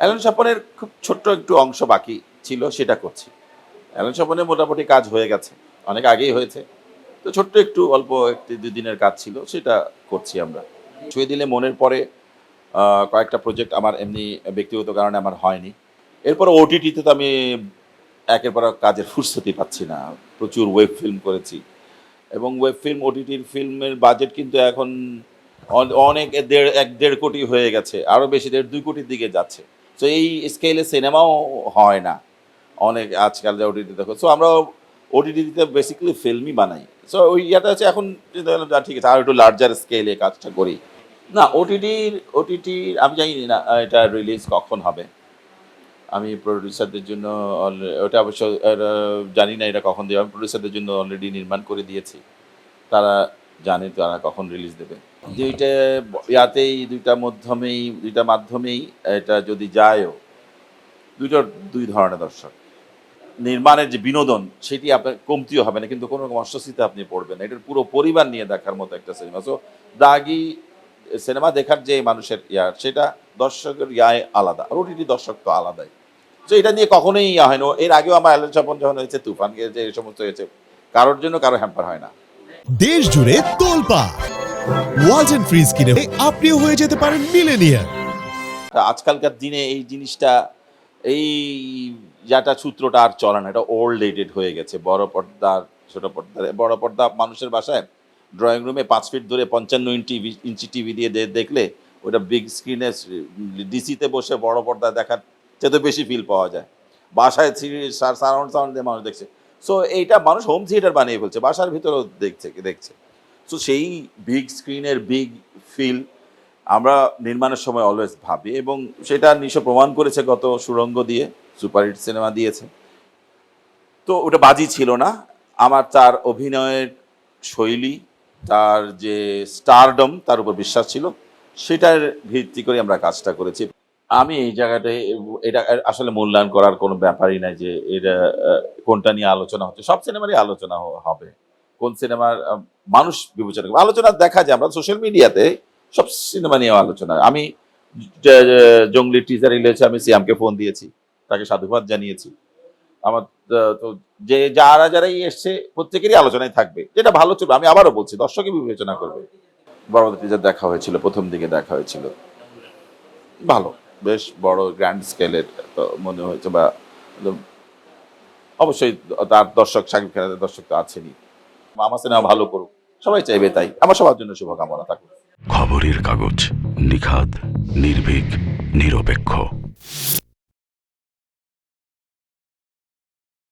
Alone স্বপনের খুব ছোট্ট একটু অংশ বাকি ছিল, সেটা করছি। অ্যালন স্বপনের মোটামুটি কাজ হয়ে গেছে, অনেক আগেই হয়েছে। তো ছোট্ট একটু, অল্প একটি দুই দিনের কাজ ছিল, সেটা করছি আমরা। ছুঁয়ে দিলে মনের পরে কয়েকটা প্রজেক্ট আমার এমনি ব্যক্তিগত কারণে আমার হয়নি। এরপর ওটিটিতে তো আমি একের পর কাজের ফুরসতি পাচ্ছি না। প্রচুর ওয়েব ফিল্ম করেছি। এবং ওয়েব ফিল্ম ওটিটির ফিল্মের বাজেট কিন্তু এখন অনেক দেড়, এক দেড় কোটি হয়ে গেছে। আরও বেশি, দেড়, দুই কোটির দিকে যাচ্ছে। তো এই স্কেলে সিনেমাও হয় না। অনেক আজকাল যা ওটিটি দেখো সো আমরা ওটিটিতে বেসিক্যালি ফিল্মই বানাই। সো ওই ইয়াটা হচ্ছে এখন ঠিক আছে, আর একটু লার্জার স্কেলে কাজটা করি। না ওটিটির ওটিটির আমি জানি না, এটা রিলিজ কখন হবে। আমি প্রডিউসারদের জন্য ওটা অবশ্য জানি না এটা কখন দেবে। আমি প্রডিউসারদের জন্য অলরেডি নির্মাণ করে দিয়েছি। তারা জানে তারা কখন রিলিজ দেবে। দুইটা ইয়াতেই, দুইটা মাধ্যমেই দুইটা মাধ্যমেই এটা যদি যায়ও, দুইটার দুই ধরনের দর্শক। নির্মাণের যে বিনোদন, সেটি আপনার কমতিও হবে না, কিন্তু কোনো রকম অস্বস্তিতে আপনি পড়বেন না। এটার পুরো পরিবার নিয়ে দেখার মতো একটা সিনেমা। সো দাগি সিনেমা দেখার যে মানুষের ইয়া, সেটা দর্শকের ইয়ায় আলাদা, আর ওটিটি দর্শক তো আলাদাই। তো এটা নিয়ে কখনোই ইয়া হয় না। এর আগেও আমার চপন যখন হয়েছে, তুফান গিয়েছে, এই সমস্ত হয়েছে, কারোর জন্য কারও হ্যাম্পার হয় না। দেশ জুড়ে তোলপা ওয়ালটন ফ্রিজ কিনে আপনিও হয়ে যেতে পারেন মিলেনিয়ার আজকালকার দিনে এই জিনিসটা, এই যাটা সূত্রটা আর চলে না, এটা ওল্ড এডেড হয়ে গেছে। বড় পর্দার ছোট পর্দার বড় পর্দা মানুষের বাসায় ড্রয়িং রুমে পাঁচ ফিট ধরে পঞ্চান্ন ইঞ্চি ইঞ্চি টিভি দিয়ে দেখলে ওটা বিগ স্ক্রিনে ডিসিতে বসে বড় পর্দা দেখার চেয়ে তো বেশি ফিল পাওয়া যায়। বাসায় সারাউন্ড সাউন্ড দিয়ে মানুষ দেখছে। সো এইটা মানুষ হোম থিয়েটার বানিয়ে ফেলছে, বাসার ভিতরেও দেখছে দেখছে। সো সেই বিগ স্ক্রিনের বিগ ফিল আমরা নির্মাণের সময় অলওয়েজ ভাবি এবং সেটা নিশ্চয় প্রমাণ করেছে গত সুরঙ্গ দিয়ে সুপারহিট সিনেমা দিয়েছে। তো ওটা বাজি ছিল না। আমার তার অভিনয়ের শৈলী, তার যে স্টারডম তার উপর বিশ্বাস ছিল। সেটার ভিত্তি করে আমরা কাজটা করেছি। আমি এই জায়গাটায়, এটা আসলে মূল্যায়ন করার কোনো ব্যাপারই নাই যে এটা কোনটা নিয়ে আলোচনা হচ্ছে। সব সিনেমারই আলোচনা হবে। কোন সিনেমার মানুষ বিবেচনা করবে। আলোচনা দেখা যায়, আমরা সোশ্যাল মিডিয়াতে সব সিনেমা নিয়ে আলোচনা। আমি জঙ্গলি টিজার রিলেছে আমি সিয়ামকে ফোন দিয়েছি, তাকে সাধুবাদ জানিয়েছি। আমার তো যে, যারা, যারাই এসছে, প্রত্যেকেরই আলোচনায় থাকবে। যেটা ভালো ছিল আমি আবারও বলছি, দর্শকই বিবেচনা করবে। বড় টিজার দেখা হয়েছিল, প্রথম দিকে দেখা হয়েছিল। ভালো, বেশ বড় গ্র্যান্ড স্কেলের মনে হয়েছে বা অবশ্যই তার দর্শক সাকিব দর্শক তো আছেনই। আমার সিনেমা ভালো করুক, সবাই চাইবে তাই। আমার সবার জন্য শুভকামনা থাকুক। খবরের কাগজ নিখাদ, নির্ভীক, নিরপেক্ষ।